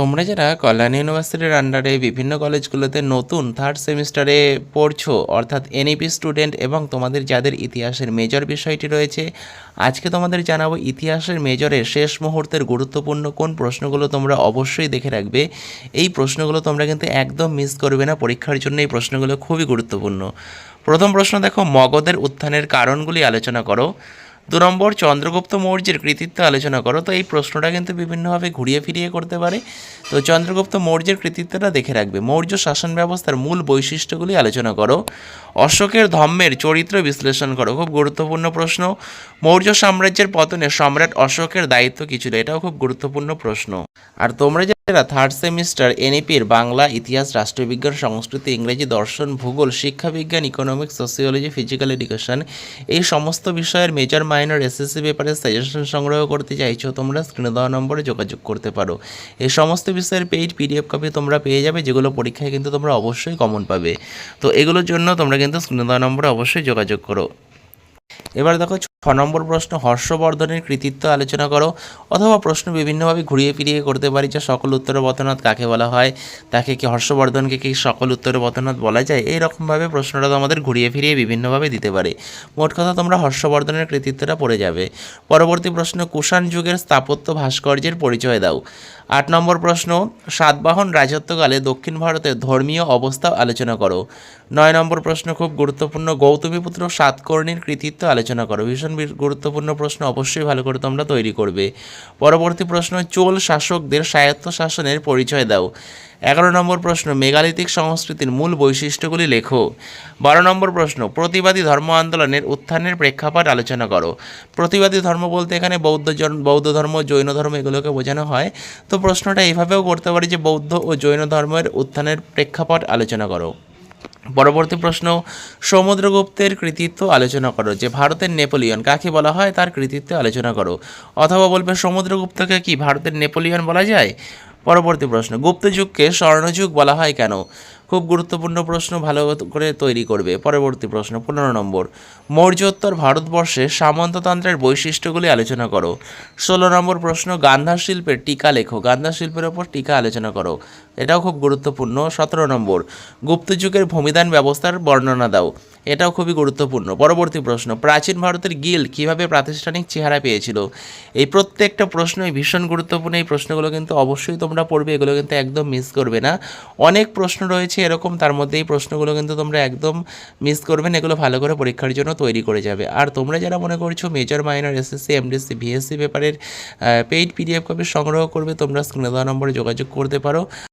তোমরা যারা কল্যাণ ইউনিভার্সিটির আন্ডারে বিভিন্ন কলেজগুলোতে নতুন থার্ড সেমিস্টারে পড়ছো, অর্থাৎ এনইপি স্টুডেন্ট এবং তোমাদের যাদের ইতিহাসের মেজর বিষয়টি রয়েছে, আজকে তোমাদের জানাব ইতিহাসের মেজরের শেষ মুহূর্তের গুরুত্বপূর্ণ কোন প্রশ্নগুলো তোমরা অবশ্যই দেখে রাখবে। এই প্রশ্নগুলো তোমরা কিন্তু একদম মিস করবে না, পরীক্ষার জন্য এই প্রশ্নগুলো খুবই গুরুত্বপূর্ণ। প্রথম প্রশ্ন দেখো, মগধের উত্থানের কারণগুলি আলোচনা করো। দু নম্বর চন্দ্রগুপ্ত মৌর্যের কৃতিত্ব আলোচনা করো। তো এই প্রশ্নটা কিন্তু বিভিন্নভাবে ঘুরিয়ে ফিরিয়ে করতে পারে। তো চন্দ্রগুপ্ত মৌর্যের কৃতিত্বটা দেখে রাখবে। মৌর্য শাসন ব্যবস্থার মূল বৈশিষ্ট্যগুলি আলোচনা করো। অশোকের ধম্মের চরিত্র বিশ্লেষণ করো। খুব গুরুত্বপূর্ণ প্রশ্ন। মৌর্য সাম্রাজ্যের পতনে সম্রাট অশোকের দায়িত্ব কি ছিল এটাও খুব গুরুত্বপূর্ণ প্রশ্ন। আর তোমরা যারা থার্ড সেমিস্টার এনইপির বাংলা ইতিহাস, রাষ্ট্রবিজ্ঞান, সংস্কৃতি, ইংরেজি, দর্শন, ভূগোল, শিক্ষাবিজ্ঞান ইকোনমিক্স সোসিওলজি ফিজিক্যাল এডুকেশন এই সমস্ত বিষয়ের মেজর মাইনর এসএসসি পেপারে সাজেশন সংগ্রহ করতে চাইছো তোমরা স্ক্রিনে দেওয়া নম্বরে যোগাযোগ করতে পারো। এই সমস্ত বিষয়ের পেইড পিডিএফ কপি তোমরা পেয়ে যাবে, যেগুলো পরীক্ষায় কিন্তু তোমরা অবশ্যই কমন পাবে। তো এগুলোর জন্য তোমরা কিন্তু স্ক্রিনে দেওয়া নম্বরে অবশ্যই যোগাযোগ করো। এবার দেখো ছ নম্বর প্রশ্ন, হর্ষবর্ধনের কৃতিত্ব আলোচনা করো অথবা প্রশ্ন বিভিন্নভাবে ঘুরিয়ে ফিরিয়ে করতে পারি যে সকল উত্তরে বতনাথ কাকে বলা হয়? তাকে কি হর্ষবর্ধনকে কি সকল উত্তরে বতনাথ বলা যায়? এই প্রশ্নটা তো আমাদের ঘুরিয়ে ফিরিয়ে বিভিন্নভাবে দিতে পারে। মোট কথা তোমরা হর্ষবর্ধনের কৃতিত্বটা পড়ে যাবে। পরবর্তী প্রশ্ন, কুষাণ যুগের স্থাপত্য ভাস্কর্যের পরিচয় দাও। আট নম্বর প্রশ্ন, সাতবাহন রাজত্বকালে দক্ষিণ ভারতের ধর্মীয় অবস্থা আলোচনা করো। নয় নম্বর প্রশ্ন, খুব গুরুত্বপূর্ণ। গৌতমীপুত্র সাতকর্ণীর কৃতিত্ব আলোচনা করো। ভীষণ গুরুত্বপূর্ণ প্রশ্ন, অবশ্যই ভালো করে তোমরা তৈরি করবে। পরবর্তী প্রশ্ন, চোল শাসকদের স্বায়ত্ত শাসনের পরিচয় দাও। এগারো নম্বর প্রশ্ন, মেগালিথিক সংস্কৃতির মূল বৈশিষ্ট্যগুলি লেখো। বারো নম্বর প্রশ্ন, প্রতিবাদী ধর্ম আন্দোলনের উত্থানের প্রেক্ষাপট আলোচনা করো। প্রতিবাদী ধর্ম বলতে এখানে বৌদ্ধ বৌদ্ধ ধর্ম, জৈন ধর্ম, এগুলোকে বোঝানো হয়। তো প্রশ্নটা এইভাবেও করতে পারি যে বৌদ্ধ ও জৈন ধর্মের উত্থানের প্রেক্ষাপট আলোচনা করো। পরবর্তী প্রশ্ন, সমুদ্রগুপ্তের কৃতিত্ব আলোচনা করো। যে ভারতের নেপোলিয়ন, কাকে বলা হয়? তার কৃতিত্ব আলোচনা করো। অথবা বলবে, সমুদ্রগুপ্তকে কি ভারতের নেপোলিয়ন বলা যায়? পরবর্তী প্রশ্ন, গুপ্তযুগকে স্বর্ণযুগ বলা হয় কেন? খুব গুরুত্বপূর্ণ প্রশ্ন ভালো করে তৈরি করবে। পরবর্তী প্রশ্ন, পনেরো নম্বর। মৌর্যোত্তর ভারতবর্ষে সামন্ততন্ত্রের বৈশিষ্ট্যগুলি আলোচনা করো। ষোলো নম্বর প্রশ্ন গান্ধার শিল্পের টিকা লেখো। গান্ধার শিল্পের ওপর টিকা আলোচনা করো। এটাও খুব গুরুত্বপূর্ণ। সতেরো নম্বর গুপ্ত যুগের ভূমিদান ব্যবস্থার বর্ণনা দাও। এটাও খুবই গুরুত্বপূর্ণ। পরবর্তী প্রশ্ন, প্রাচীন ভারতের গিল কীভাবে প্রাতিষ্ঠানিক চেহারা পেয়েছিল? এই প্রত্যেকটা প্রশ্নই ভীষণ গুরুত্বপূর্ণ। এই প্রশ্নগুলো কিন্তু অবশ্যই তোমরা পড়বে। এগুলো কিন্তু একদম মিস করবে না। অনেক প্রশ্ন রয়েছে এরকম, তার মধ্যে এই প্রশ্নগুলো কিন্তু তোমরা একদম মিস করবেন এগুলো ভালো করে পরীক্ষার জন্য তৈরি করে যাবে। আর তোমরা যারা মনে করছ major minor SSC MDC VSC পেপারের পেইড পিডিএফ কপি সংগ্রহ করবে, তোমরা স্ক্রিনে দেওয়া নম্বরে যোগাযোগ করতে পারো।